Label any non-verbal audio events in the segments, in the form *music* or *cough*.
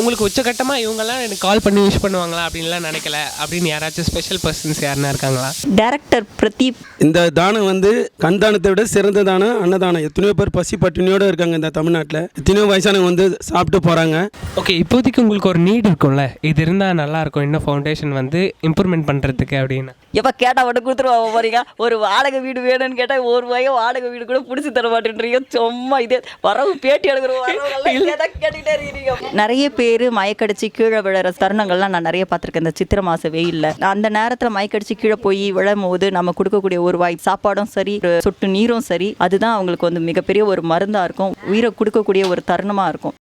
உங்களுக்கு உச்சகட்டமாக இவங்கெல்லாம் எனக்கு கால் பண்ணி விஷ் பண்ணுவாங்களா அப்படின்லாம் நினைக்கல. அப்படின்னு யாராச்சும் ஸ்பெஷல் பர்சன்ஸ் யாருன்னா இருக்காங்களா? டைரக்டர் பிரதீப். இந்த தானம் வந்து கண் தானத்தை விட சிறந்த தானம் அன்னதானம். எத்தனையோ பேர் பசி பட்டினியோடு இருக்காங்க இந்த தமிழ்நாட்டில். எத்தனையோ வயசானவங்க வந்து சாப்பிட்டு போகிறாங்க ஓகே இப்போதைக்கு உங்களுக்கு ஒரு நீட் இருக்கும்ல? இது இருந்தால் நல்லா இருக்கும். இன்னும் ஃபவுண்டேஷன் வந்து இம்ப்ரூவ்மெண்ட் பண்ணுறதுக்கு அப்படின்னு. எப்போ கேட்டால் மட்டும் கொடுத்துருவா போறீங்க ஒரு வாடகை வீடு வேணும்னு கேட்டால் ஒரு ரூபாயோ வாடகை வீடு கூட பிடிச்சி தர மாட்டேன்றீங்க. சும்மா இதே வரவு பேட்டி எடுக்கிறோம் கேட்டுக்கிட்டே இருக்கிறீங்க நிறைய பேர் மயக்கடிச்சு கீழே விழுற தருணங்கள்லாம் நான் நிறைய பார்த்துருக்கேன். இந்த சித்திரை மாச இல்லை அந்த நேரத்தில் மயக்கடிச்சு கீழே போய் விழும் போது நம்ம கொடுக்கக்கூடிய ஒரு வாய் சாப்பாடும் சரி சொட்டு நீரும் சரி அதுதான் அவங்களுக்கு வந்து மிகப்பெரிய ஒரு மருந்தாக இருக்கும். உயிரை கொடுக்கக்கூடிய ஒரு தருணமாக இருக்கும்.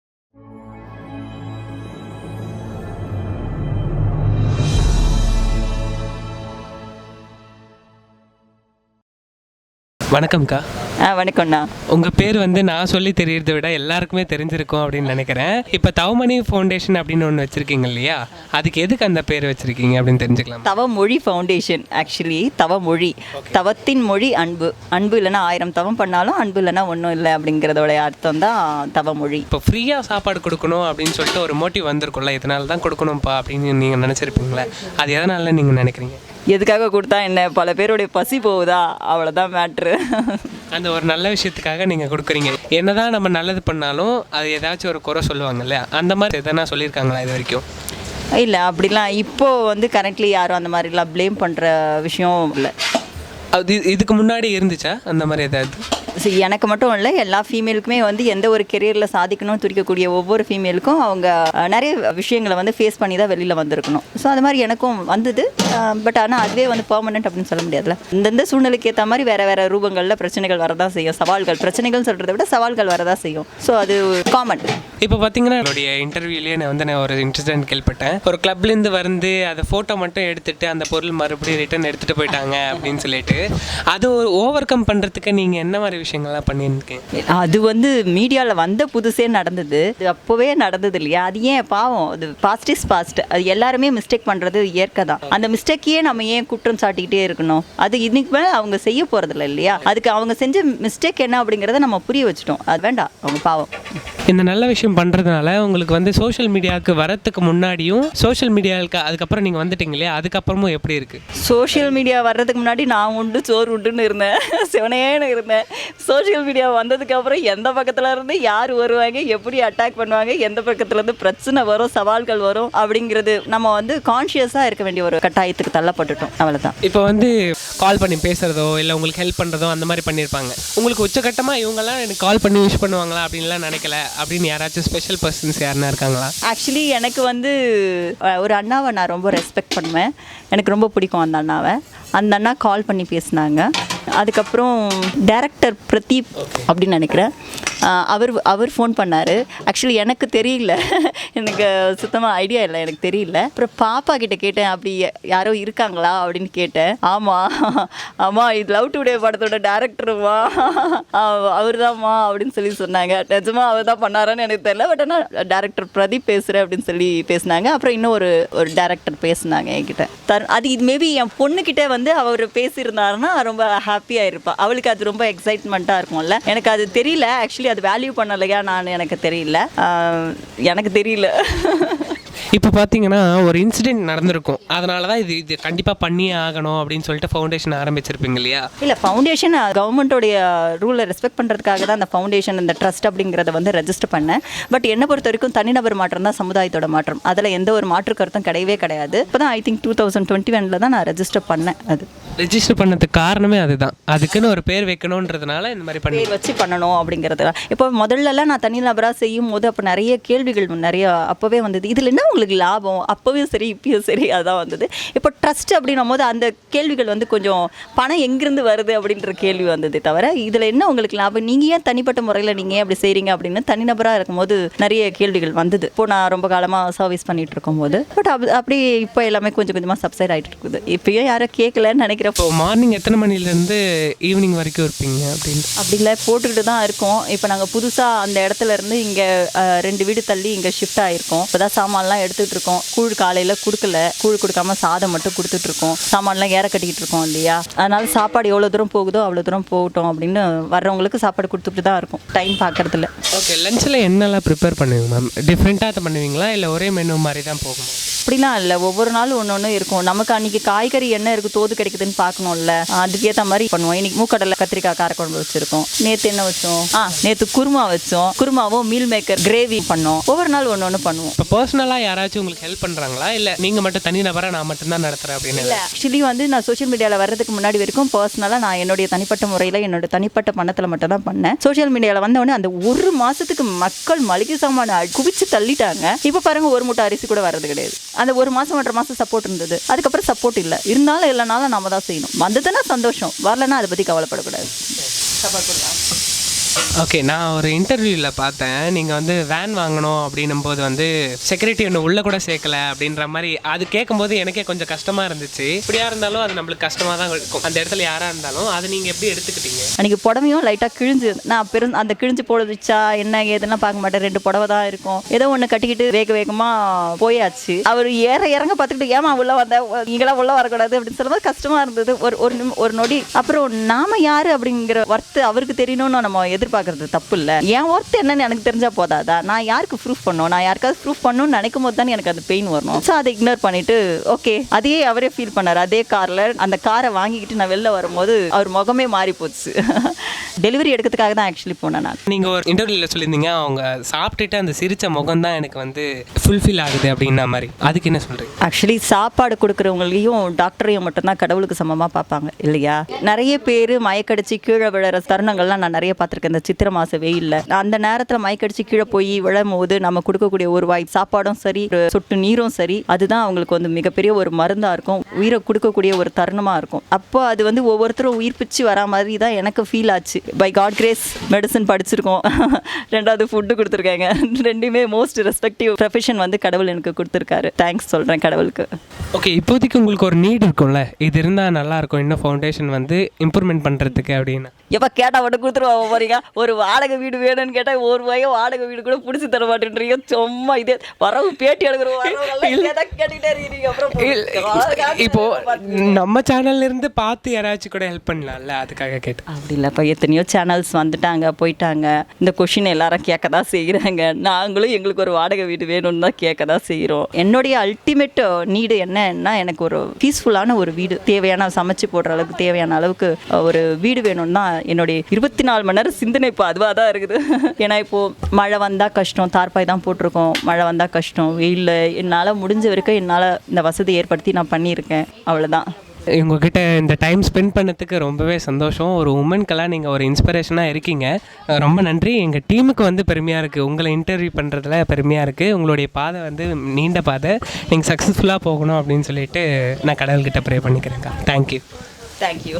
வணக்கம்க்கா. ஆ வணக்கம்ண்ணா. உங்கள் பேர் வந்து நான் சொல்லி தெரியறத விட எல்லாருக்குமே தெரிஞ்சிருக்கும் அப்படின்னு நினைக்கிறேன். இப்போ தவமணி ஃபவுண்டேஷன் அப்படின்னு ஒன்று வச்சுருக்கீங்க இல்லையா? அதுக்கு எதுக்கு அந்த பேர் வச்சுருக்கீங்க அப்படின்னு தெரிஞ்சுக்கலாம். Thavamozhi foundation actually Thavamozhi. தவத்தின் மொழி அன்பு. அன்பு இல்லைன்னா ஆயிரம் தவம் பண்ணாலும் அன்பு இல்லைன்னா ஒன்றும் இல்லை அப்படிங்கிறதோட அர்த்தம் தான் தவமொழி. இப்போ ஃப்ரீயாக சாப்பாடு கொடுக்கணும் அப்படின்னு சொல்லிட்டு ஒரு மோட்டிவ் வந்திருக்கும்ல. இதனால தான் கொடுக்கணும்ப்பா அப்படின்னு நீங்கள் நினச்சிருப்பீங்களே. அது எதனால நீங்கள் நினைக்கிறீங்க? எதுக்காக கொடுத்தா என்ன? பல பேருடைய பசி போகுதா? அவ்வளோதான் மேட்ரு அந்த ஒரு நல்ல விஷயத்துக்காக நீங்கள் கொடுக்குறீங்க. என்னதான் நம்ம நல்லது பண்ணாலும் அது ஏதாச்சும் ஒரு குறை சொல்லுவாங்கல்ல? அந்த மாதிரி எதனா சொல்லியிருக்காங்களா இது வரைக்கும்? இல்லை அப்படிலாம் இப்போ வந்து கரண்ட்லி யாரும் அந்த மாதிரிலாம் ப்ளேம் பண்ணுற விஷயம் இல்லை. அது இதுக்கு முன்னாடி இருந்துச்சா? அந்த மாதிரி ஏதாவது? ஸோ எனக்கு மட்டும் இல்லை எல்லா ஃபீமேலுக்குமே வந்து எந்த ஒரு கெரியரில் சாதிக்கணும்னு துடிக்கக்கூடிய ஒவ்வொரு ஃபீமேலுக்கும் அவங்க நிறைய விஷயங்களை வந்து ஃபேஸ் பண்ணி தான் வெளியில் வந்திருக்கணும். ஸோ அது மாதிரி எனக்கும் வந்தது. பட் ஆனால் அதுவே வந்து பர்மனெண்ட் அப்படின்னு சொல்ல முடியாதுல்ல. இந்தந்த சூழ்நிலைக்கு ஏற்ற மாதிரி வேறு வேறு ரூபங்களில் பிரச்சனைகள் வரதான் செய்யும். சவால்கள் பிரச்சனைகள் சொல்கிறத விட சவால்கள் வரதான் செய்யும். ஸோ அது காமன் இப்போ பார்த்தீங்கன்னா என்னுடைய இன்டர்வியூலேயே நான் வந்து நான் ஒரு இன்சிடென்ட் கேள்விப்பட்டேன். ஒரு கிளப்லேருந்து வந்து அதை ஃபோட்டோ மட்டும் எடுத்துட்டு அந்த பொருள் மறுபடியும் ரிட்டர்ன் எடுத்துகிட்டு போயிட்டாங்க அப்படின்னு சொல்லிட்டு அது ஒரு ஓவர் கம் பண்ணுறதுக்கு நீங்கள் என்ன மாதிரி விஷயங்கள்லாம் பண்ணியிருக்கேன். அது வந்து மீடியாவில் வந்த புதுசே நடந்தது. அது அப்போவே நடந்தது இல்லையா? அது ஏன் பாவம்? அது பாஸ்ட் இஸ் பாஸ்ட் அது எல்லாருமே மிஸ்டேக் பண்ணுறது இயற்கை தான். அந்த மிஸ்டேக்கையே நம்ம ஏன் குற்றம் சாட்டிக்கிட்டே இருக்கணும்? அது இன்னைக்கு மேலே அவங்க செய்ய போகிறதில்ல இல்லையா? அதுக்கு அவங்க செஞ்ச மிஸ்டேக் என்ன அப்படிங்கிறத நம்ம புரிய வச்சுட்டோம். அது வேண்டாம். அவங்க பாவம். இந்த நல்ல விஷயம் பண்ணுறதுனால உங்களுக்கு வந்து சோஷியல் மீடியாவுக்கு வரத்துக்கு முன்னாடியும் சோஷியல் மீடியாவுக்கு அதுக்கப்புறம் நீங்கள் வந்துட்டீங்க இல்லையா? அதுக்கப்புறமும் எப்படி இருக்குது சோஷியல் மீடியா வர்றதுக்கு முன்னாடி நான் உண்டு சோறு உண்டுன்னு இருந்தேன். சிவனேன்னு இருந்தேன். சோஷியல் மீடியா வந்ததுக்கு அப்புறம் எந்த பக்கத்துல இருந்து யார் வருவாங்க எப்படி அட்டாக் பண்ணுவாங்க எந்த பக்கத்துல இருந்து பிரச்சனை வரும் சவால்கள் வரும் அப்படிங்கிறது நம்ம வந்து கான்ஷியஸாக இருக்க வேண்டிய ஒரு கட்டாயத்துக்கு தள்ளப்பட்டுட்டோம். அவ்வளவுதான். இப்போ வந்து கால் பண்ணி பேசுகிறதோ இல்லை உங்களுக்கு ஹெல்ப் பண்ணுறதோ அந்த மாதிரி பண்ணியிருப்பாங்க உங்களுக்கு உச்சகட்டமாக இவங்கெல்லாம் எனக்கு கால் பண்ணி விஷ் பண்ணுவாங்களா அப்படின்லாம் நினைக்கல. அப்படின்னு யாராச்சும் ஸ்பெஷல் பர்சன்ஸ் யாருன்னா இருக்காங்களா? ஆக்சுவலி எனக்கு வந்து ஒரு அண்ணாவை நான் ரொம்ப ரெஸ்பெக்ட் பண்ணுவேன். எனக்கு ரொம்ப பிடிக்கும் அந்த அண்ணாவை. அந்த அண்ணா கால் பண்ணி பேசினாங்க. அதுக்கப்புறம் டைரக்டர் பிரதீப் அப்படின்னு நினைக்கிறேன். அவர் அவர் ஃபோன் பண்ணார். ஆக்சுவலி எனக்கு தெரியல. எனக்கு சுத்தமாக ஐடியா இல்லை எனக்கு தெரியல. அப்புறம் பாப்பா கிட்ட கேட்டேன் அப்படி யாரோ இருக்காங்களா? அப்படின்னு கேட்டேன். ஆமாம் ஆமாம் இது லவ் டுடே படத்தோட டேரக்டருமா அவர் தான்மா அப்படின்னு சொல்லி சொன்னாங்க. நிஜமாக அவர் தான் பண்ணாரான்னு எனக்கு தெரியல பட் ஆனால் டேரக்டர் பிரதீப் பேசுகிறேன் அப்படின்னு சொல்லி பேசினாங்க. அப்புறம் இன்னும் ஒரு ஒரு டேரக்டர் பேசினாங்க என்கிட்ட. தர் அது இது மேபி என் பொண்ணுக்கிட்ட வந்து அவர் பேசியிருந்தாருன்னா ரொம்ப ஹாப்பியாக இருப்பாள் அவளுக்கு அது ரொம்ப எக்ஸைட்மெண்ட்டாக இருக்கும்ல. எனக்கு அது தெரியல. ஆக்சுவலி அது வேல்யூ பண்ணலையா நான் எனக்கு தெரியல. எனக்கு தெரியல. *laughs* இப்போ பார்த்தீங்கன்னா ஒரு இன்சிடென்ட் நடந்திருக்கும். அதனால தான் இது இது கண்டிப்பாக பண்ணியே ஆகணும் அப்படின்னு சொல்லிட்டு ஃபவுண்டேஷன் ஆரம்பிச்சிருப்பீங்க இல்லையா? இல்லை ஃபவுண்டேஷன் கவர்மெண்ட்டோடைய ரூலை ரெஸ்பெக்ட் பண்ணுறதுக்காக தான் அந்த ஃபவுண்டேஷன் இந்த ட்ரஸ்ட் அப்படிங்கிறத வந்து ரெஜிஸ்டர் பண்ணேன். பட் என்னை பொறுத்த வரைக்கும் தனிநபர் மாற்றம் தான் சமுதாயத்தோட மாற்றம். அதில் எந்த ஒரு மாற்று கருத்தும் கிடையவே கிடையாது. இப்போ தான் I think two thousand twenty ஒனில் தான் நான் ரெஜிஸ்டர் பண்ணேன் அது. ரெஜிஸ்டர் பண்ணதுக்கு காரணமே அதுதான். அதுக்குன்னு ஒரு பேர் வைக்கணுன்றதுனால இந்த மாதிரி பண்ணி வச்சு பண்ணணும் அப்படிங்கிறது இப்போ முதல்லலாம் நான் தனிநபராக செய்யும் போது அப்போ நிறைய கேள்விகள் நிறைய அப்போவே வந்தது. இதில் என்ன உங்களுக்கு லாபம். அப்போவே சரி இப்பயும் சரி அதான் வந்தது. இப்போ ட்ரஸ்ட் அப்படின்னும் போது அந்த கேள்விகள் வந்து கொஞ்சம் பணம் எங்கிருந்து வருது அப்படின்ற கேள்வி வந்ததே தவிர இதில் என்ன உங்களுக்கு லாபம்? நீங்கள் ஏன் தனிப்பட்ட முறையில் நீங்கள் ஏன் அப்படி செய்கிறீங்க அப்படின்னு தனிநபராக இருக்கும்போது நிறைய கேள்விகள் வந்தது. இப்போ நான் ரொம்ப காலமாக சர்வீஸ் பண்ணிட்டு இருக்கும்போது. பட் அப்படி அப்படி இப்போ எல்லாமே கொஞ்சம் கொஞ்சமாக சப்சைட் ஆகிட்டு இருக்குது. இப்போயும் யாரும் கேட்கலன்னு நினைக்கிறப்போ மார்னிங் எத்தனை மணிலேருந்து ஈவினிங் வரைக்கும் இருப்பீங்க அப்படின்னு? அப்படி இல்லை போட்டுக்கிட்டு தான் இருக்கோம். இப்போ நாங்கள் புதுசாக அந்த இடத்துல இருந்து இங்கே ரெண்டு வீடு தள்ளி இங்கே ஷிஃப்ட் ஆகிருக்கோம் இப்போ தான் சாமான்லாம் எடுத்து எடுத்துகிட்டு இருக்கோம். கூழ் காலையில் கொடுக்கல. கூழ் கொடுக்காம சாதம் மட்டும் கொடுத்துட்டு இருக்கோம். சாமான்லாம் ஏற கட்டிக்கிட்டு இருக்கோம் இல்லையா? அதனால சாப்பாடு எவ்வளோ தூரம் போகுதோ அவ்வளோ தூரம் போகட்டும் அப்படின்னு வர்றவங்களுக்கு சாப்பாடு கொடுத்துட்டு தான் இருக்கும். டைம் பார்க்கறதில்ல ஓகே லஞ்சில் என்னெல்லாம் ப்ரிப்பேர் பண்ணுவீங்க மேம் டிஃப்ரெண்ட்டாக பண்ணுவீங்களா? இல்லை ஒரே மெனு மாதிரி தான் போகுமா? அப்படிலாம் இல்லை. ஒவ்வொரு நாளும் ஒன்று ஒன்று இருக்கும். நமக்கு அன்றைக்கி காய்கறி என்ன இருக்குது தோது கிடைக்குதுன்னு பார்க்கணும்ல. அதுக்கேற்ற மாதிரி பண்ணுவோம். இன்னைக்கு மூக்கடலை கத்திரிக்காய் காரக்குழம்பு வச்சுருக்கோம். நேற்று என்ன வச்சோம்? ஆ நேற்று குருமா வச்சோம். குருமாவும் மீல் மேக்கர் கிரேவி பண்ணோம். ஒவ்வொரு நாள் ஒன்று ஒன்று பண்ணுவோம். இப்போ பர்சனலாக யாராச்சும் உங்களுக்கு ஹெல்ப் பண்ணுறாங்களா இல்லை நீங்கள் மட்டும் தனி நபராக நான் மட்டும்தான் நடத்துகிறேன் அப்படின்னு இல்லை. ஆக்சுவலி வந்து நான் சோஷியல் மீடியாவில் வர்றதுக்கு முன்னாடி வரைக்கும் பர்சனலாக நான் என்னுடைய தனிப்பட்ட முறையில் என்னோட தனிப்பட்ட பணத்தில் மட்டும் தான் பண்ணேன். சோஷியல் மீடியாவில் வந்தவொடனே அந்த ஒரு மாதத்துக்கு மக்கள் மளிகை சாமான குவிச்சு தள்ளிட்டாங்க. இப்போ பாருங்க ஒரு மூட்டை அரிசி கூட வர்றது கிடையாது. அந்த ஒரு மாதம் ஒன்றரை மாதம் சப்போர்ட் இருந்தது. அதுக்கப்புறம் சப்போர்ட் இல்லை. இருந்தாலும் இல்லைனாலும் நம்ம தான் செய்யணும். வந்ததுன்னா சந்தோஷம். வரலன்னா அதை பற்றி கவலைப்படக்கூடாது. சப்போர்ட் பண்ணலாம். ஓகே நான் ஒரு இன்டர்வியூவில் பார்த்தேன். நீங்கள் வந்து வேன் வாங்கணும் அப்படின்னும் போது வந்து செக்யூரிட்டி ஒன்று உள்ளே கூட சேர்க்கல அப்படின்ற மாதிரி அது கேட்கும்போது எனக்கே கொஞ்சம் கஷ்டமாக இருந்துச்சு. இப்படியா இருந்தாலும் அது நம்மளுக்கு கஷ்டமாக தான் இருக்கும். அந்த இடத்துல யாராக இருந்தாலும் அதை நீங்கள் எப்படி எடுத்துக்கிட்டீங்க? அன்றைக்கி புடவையும் லைட்டாக கிழிஞ்சு நான் பெரும் அந்த கிழிஞ்சு போடுச்சா என்ன ஏதுலாம் பார்க்க மாட்டேன். ரெண்டு புடவை தான் இருக்கும். ஏதோ ஒன்று கட்டிக்கிட்டு வேக வேகமாக போயாச்சு. அவர் ஏற இறங்க பார்த்துக்கிட்டு ஏமா உள்ள வந்த? நீங்களாம் உள்ள வரக்கூடாது. அப்படின்னு சொல்லும்போது கஷ்டமாக இருந்தது. ஒரு ஒரு ஒரு நொடி. அப்புறம் நாம யாரு அப்படிங்கிற ஒர்த்து அவருக்கு தெரியணும்னு நம்ம எது எதிர்பார்க்கறது தப்பு இல்லை என் ஒர்த்து என்னன்னு எனக்கு தெரிஞ்சா போதாதா? நான் யாருக்கு ப்ரூஃப் பண்ணணும்? நான் யாருக்காவது ப்ரூஃப் பண்ணணும்னு நினைக்கும் போது தான் எனக்கு அந்த பெயின் வரணும். ஸோ அதை இக்னோர் பண்ணிட்டு ஓகே அதையே அவரே ஃபீல் பண்ணார். அதே காரில் அந்த காரை வாங்கிக்கிட்டு நான் வெளில வரும்போது அவர் முகமே மாறி போச்சு. *laughs* டெலிவரி எடுக்கிறதுக்காக தான் ஆக்சுவலி போனேன் நான். நீங்கள் ஒரு இன்டர்வியூவில் சொல்லியிருந்தீங்க அவங்க சாப்பிட்டுட்டு அந்த சிரிச்ச முகம் தான் எனக்கு வந்து ஃபுல்ஃபில் ஆகுது அப்படின்ன மாதிரி. அதுக்கு என்ன சொல்கிறீங்க ஆக்சுவலி சாப்பாடு கொடுக்குறவங்களையும் டாக்டரையும் மட்டும்தான் கடவுளுக்கு சமமாக பார்ப்பாங்க இல்லையா? நிறைய பேர் மயக்கடிச்சு கீழே விழுற தருணங்கள்லாம் நான் நிறைய பார்த்துருக்கேன். அந்த சித்திரை மாத வெயிலில். அந்த நேரத்தில் மயக்கடிச்சு கீழே போய் விழும் போது நம்ம கொடுக்கக்கூடிய ஒரு வாய் சாப்பாடும் சரி சொட்டு நீரும் சரி அதுதான் அவங்களுக்கு வந்து மிகப்பெரிய ஒரு மருந்தாக இருக்கும். உயிரை கொடுக்கக்கூடிய ஒரு தருணமாக இருக்கும். அப்போ அது வந்து ஒவ்வொருத்தரும் உயிர் பிச்சு வரா மாதிரி தான் எனக்கு ஃபீல் ஆச்சு. பை காட் கிரேஸ் மெடிசன் படிச்சிருக்கோம். *laughs* ரெண்டாவது ஃபுட்டு கொடுத்துருக்காங்க. *laughs* ரெண்டுமே மோஸ்ட் ரெஸ்பெக்டிவ் ப்ரொஃபஷன் வந்து கடவுள் எனக்கு கொடுத்துருக்காரு. தேங்க்ஸ் சொல்கிறேன் கடவுளுக்கு. ஓகே இப்போதைக்கு உங்களுக்கு ஒரு நீட் இருக்கும்ல? இது இருந்தால் நல்லா இருக்கும். இன்னும் ஃபவுண்டேஷன் வந்து இம்ப்ரூவ்மெண்ட் பண்ணுறதுக்கு அப்படின்னு. எப்போ கேட்டால் மட்டும் கொடுத்துருவா போறீங்க ஒரு வாடகை வீடு வேணும்னு கேட்டால் ஒரு ரூபாயோ வாடகை வீடு கூட பிடிச்சி தர மாட்டேன்றீங்க. சும்மா இதே வரவு பேட்டி எடுக்கிறோம். கேட்டுக்கிட்டே இருக்கீங்க. அப்புறம் இப்போ நம்ம சேனல்ல இருந்து பார்த்து யாராச்சும் கூட ஹெல்ப் பண்ணலாம்ல? அதுக்காக கேட்டேன். அப்படி இல்லைப்பா எத்தனையோ சேனல்ஸ் வந்துட்டாங்க போயிட்டாங்க. இந்த கொஷின் எல்லாரும் கேட்க தான் செய்கிறாங்க நாங்களும் எங்களுக்கு ஒரு வாடகை வீடு வேணும்னு தான் கேட்க தான் செய்கிறோம் என்னுடைய அல்டிமேட் நீடு என்னன்னா எனக்கு ஒரு பீஸ்ஃபுல்லான ஒரு வீடு தேவையான சமைச்சு போடுற அளவுக்கு தேவையான அளவுக்கு ஒரு வீடு வேணும்னு தான் என்னுடைய இருபத்தி நாலு மணி நேரம் சிந்தனை இப்போ அதுவாக தான் இருக்குது. ஏன்னா இப்போது மழை வந்தால் கஷ்டம் தார்பாய் தான் போட்டிருக்கோம். மழை வந்தால் கஷ்டம். வெயிலில் என்னால் முடிஞ்ச வரைக்கும் என்னால் இந்த வசதி ஏற்படுத்தி நான் பண்ணியிருக்கேன். அவ்வளோதான் உங்ககிட்ட இந்த டைம் ஸ்பெண்ட் பண்ணதுக்கு ரொம்பவே சந்தோஷம். ஒரு உமனுக்கெல்லாம் நீங்கள் ஒரு இன்ஸ்பிரேஷனாக இருக்கீங்க. ரொம்ப நன்றி. எங்கள் டீமுக்கு வந்து பெருமையாக இருக்குது உங்களை இன்டர்வியூ பண்ணுறதுல பெருமையாக இருக்குது உங்களுடைய பாதை வந்து நீண்ட பாதை. நீங்கள் சக்ஸஸ்ஃபுல்லாக போகணும் அப்படின்னு சொல்லிட்டு நான் கடவுள்கிட்ட ப்ரே பண்ணிக்கிறேங்க்கா தேங்க்யூ தேங்க்யூ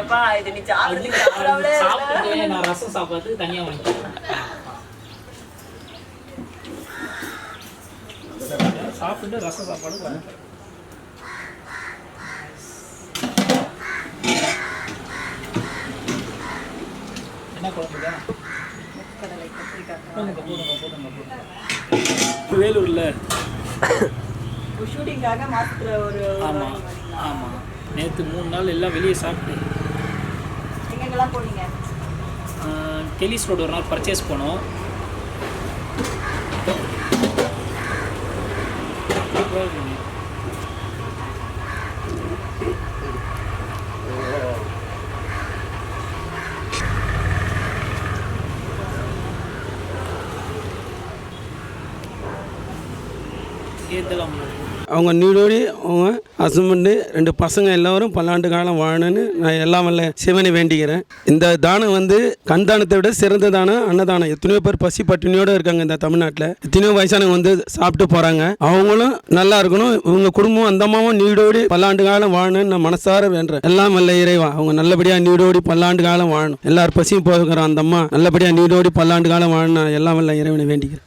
எப்பா இது நீ சாப்பிடுறதுக்கு நான் ரசம் சாப்பிட்றதுக்கு தனியாக வாங்கிக்கிறேன் சாப்பிட்டு ரசம் சாப்பாடு வாங்கிக்கிறேன் என்ன குழம்புதா வேலூரில். ஷூட்டிங்காக மாசத்துல ஒரு ஆமாம் ஆமாம் நேற்று மூணு நாள் எல்லாம் வெளியே சாப்பிட்டு. எங்கெங்கெல்லாம் போனீங்க? கெலிஸ் ரோடு ஒரு நாள் பர்ச்சேஸ் போனோம் clothing. அவங்க நீடோடி அவங்க ஹஸ்பண்டு ரெண்டு பசங்க எல்லோரும் பல்லாண்டு காலம் வாழணும்னு நான் எல்லாம் வல்ல சிவனை வேண்டிக்கிறேன். இந்த தானம் வந்து கண் தானத்தை விட சிறந்த தானம் அன்னதானம். எத்தனையோ பேர் பசி பட்டினியோடு இருக்காங்க இந்த தமிழ்நாட்டில். எத்தனையோ வயசானவங்க வந்து சாப்பிட்டு போகிறாங்க அவங்களும் நல்லா இருக்கணும். இவங்க குடும்பம் அந்தமாவும் நீடோடி பல்லாண்டு காலம் வாழணும்னு நான் மனசார வேண்டேன் எல்லாம் வல்ல இறைவா அவங்க நல்லபடியாக நீடோடி பல்லாண்டு காலம் வாழணும். எல்லார் பசியும் போகிறோம் அந்த அம்மா நல்லபடியாக நீடோடி பல்லாண்டு காலம் வாழணும் எல்லாம் வல்ல இறைவனை வேண்டிக்கிறேன்.